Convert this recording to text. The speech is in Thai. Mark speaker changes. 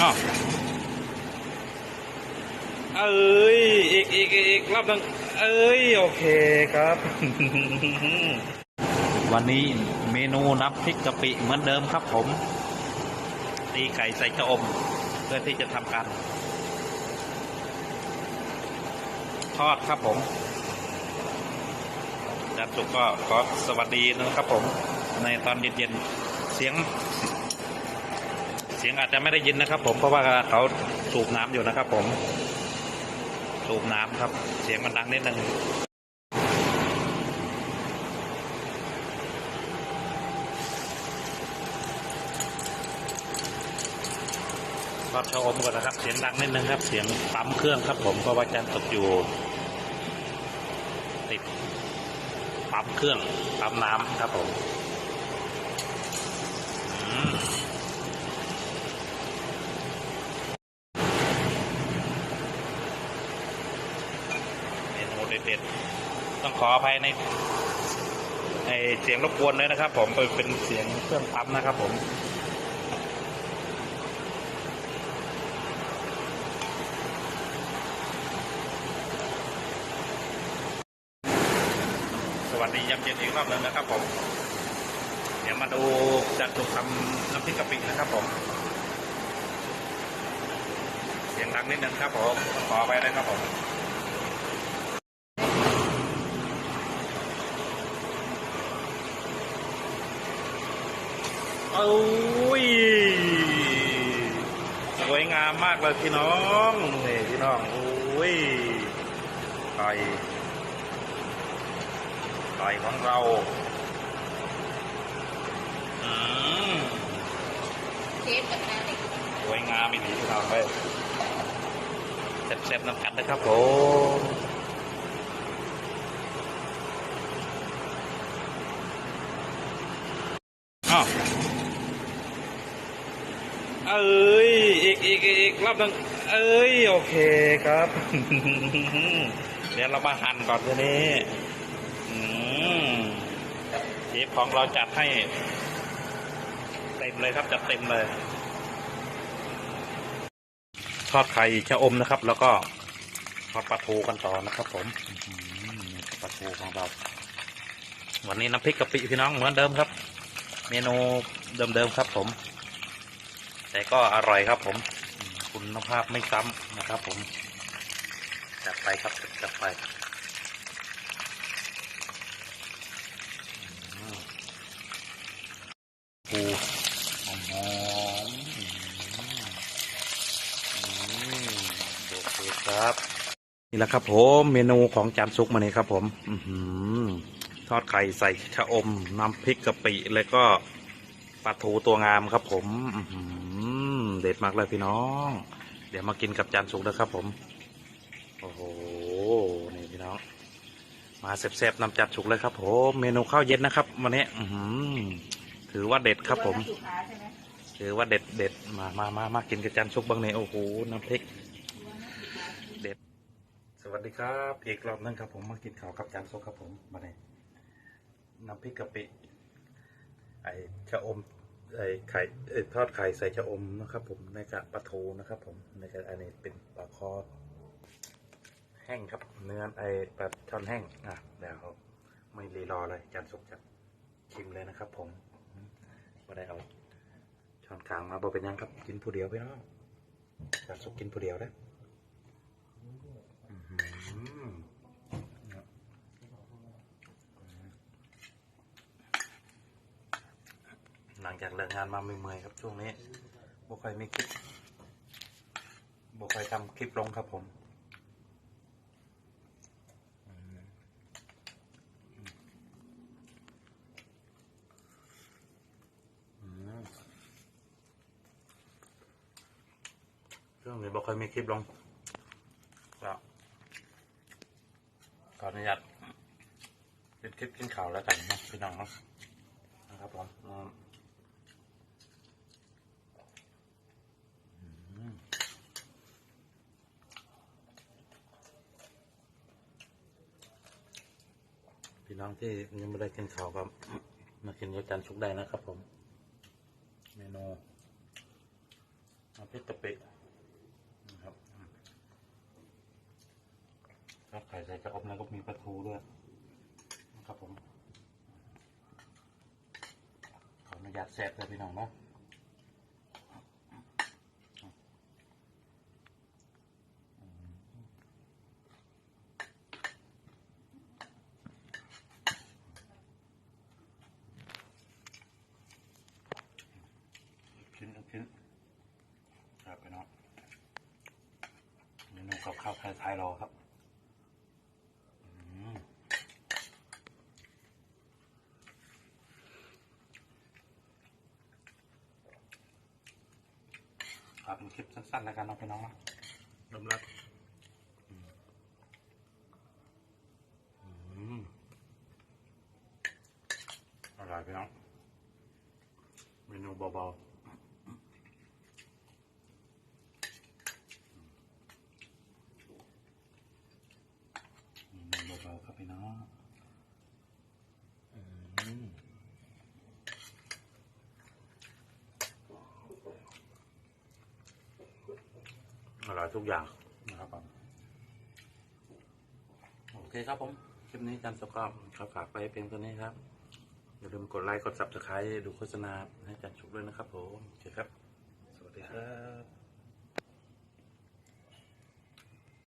Speaker 1: อ้าวเอ้ยอีกอีกอีกรอบนึงเอ้ยโอเคครับ วันนี้เมนูน้ำพริกกะปิเหมือนเดิมครับผม ตีไก่ใส่ชะอม เพื่อที่จะทำการทอดครับผมจารย์สุกก็ขอสวัสดีนะครับผม ในตอนเย็นๆเสียง เสียงอาจจะไม่ได้ยินนะครับ ผมเพราะว่าเขาสูบน้ำอยู่นะครับ ผม สูบน้ำครับ เสียงมันดังนิดนึงทอดชะอมก่อนนะครับ เสียงดังนิดนึงครับ เสียงปั๊มเครื่องครับ ผมเพราะว่าอาจารย์ตกอยู่ ติดปั๊มเครื่องปั๊มน้ำครับผม อืม เด็ดๆต้องขออภัยในในเสียงรบกวนเลยนะครับ ผมเป็นเสียงเครื่องปั๊มนะครับ ผมสวัสดียามเย็นอีกรอบหนึงนะครับผม เดี๋ยวมาดูจัดถูกทำน้ำพริกกะปินะครับผม เสียงดังนิดนึงครับผมต้องขอไปนะครับผม โอ้ยสวยงามมากเลยพี่น้องนี่พี่น้องโอ้ยไก่ไก่ของเราอืมสวยงามอีกทีพี่น้องเลยแซ่บๆน้ำกันนะครับผมอ้าวเอีกอีกอีกรอบหนึงเอ้ยโอเคครับ เดี๋ยวเรามาหั่นก่อนทีนี้อืมเชฟของเราจัดให้ เต็มเลยครับจัดเต็มเลย ทอดไข่ชะอมนะครับ แล้วก็ทอดปลาทูกันต่อนะครับ ผมปลาทูของเรา วันนี้น้ำพริกกะปิพี่น้องเหมือนเดิมครับ เมนูเดิมๆครับผม แต่ก็อร่อยครับผมคุณภาพไม่ซ้ำนะครับผมจัดไปครับจัดไปปูหอมๆอืมอืมโอเคครับ นี่แหละครับผมเมนูของจานซุกมาเนี่ยครับผม อืทอดไข่ใส่ชะอม น้ำพริกกะปิแล้วก็ ปลาทูตัวงามครับ ผมเด็ดมากเลยพี่น้อง เดี๋ยวมากินกับจานซุกนะครับ ผม โอ้โห นี่พี่น้อง มาแซ่บๆนำจานซุกเลยครับ ผม เมนูข้าวเย็นนะครับวันนี้ถือว่าเด็ดครับ ผมถือว่าเด็ดเด็ดมามามามากินกับจานซุปบ้างเนี่ยโอ้โห น้ำพริก เด็ด สวัสดีครับ อีกรอบนึงครับ ผม มากินข้าวกับจานซุปครับ ผมมาเนี่ยน้ำพริกกะปิ ไอชะอมไอไข่ทอดไข่ใส่ชะอมนะครับ ผมในกระปลาทูนะครับ ผมในกระอันนี้เป็นปลาคอแห้งครับ เนื้อไอปลาช่อนแห้งอะเดี๋ยวไม่รีรอเลยจานซุปจะชิมเลยนะครับ ผมมาได้เอาช้อนกลางมาบอเป็นยังครับกินผู้เดียวพี่น้องจะสุกกินผู้เดียวได้ออื้อหือหลัง จากเลิกงานมาเมื่อยๆครับช่วงนี้บ่ค่อยมีคลิปบ่ค่อยทำคลิปลงครับผมช่วงนี้บอกเคยมีคลิปลงก็ขออนุญาตเป็นคลิปกินข่าวแล้วกันนะพี่น้องนะนะครับผม น้องที่ยังไม่ได้กินข้าวครับ มากินกับจันชุกได้นะครับผม เมนูน้พริกกเปินะครับถ้าไข่ใส่กระอบแล้วก็มีปลาทูด้วยนะครับผมขออนุญาตแซ่บเลยพี่น้องนะ กับข้าวไทยๆรอครับอืมครับเป็นคลิปสั้นๆแล้วกันเนาะพี่น้องเนาะลมรัดอืมอืมอร่อยพี่น้องเมนูเบาๆเมนูเบาๆครับพี่น้องอืมอร่อย ทุกอย่างนะครับผมโอเคครับผมคลิปนี้จันสกอมขอฝากไปเพียงตัวนี้ครับ อย่าลืมกดไลค์กด subscribe ดูโฆษณาให้จันชุกด้วยนะครับผมโอเคครับ สวัสดีครับ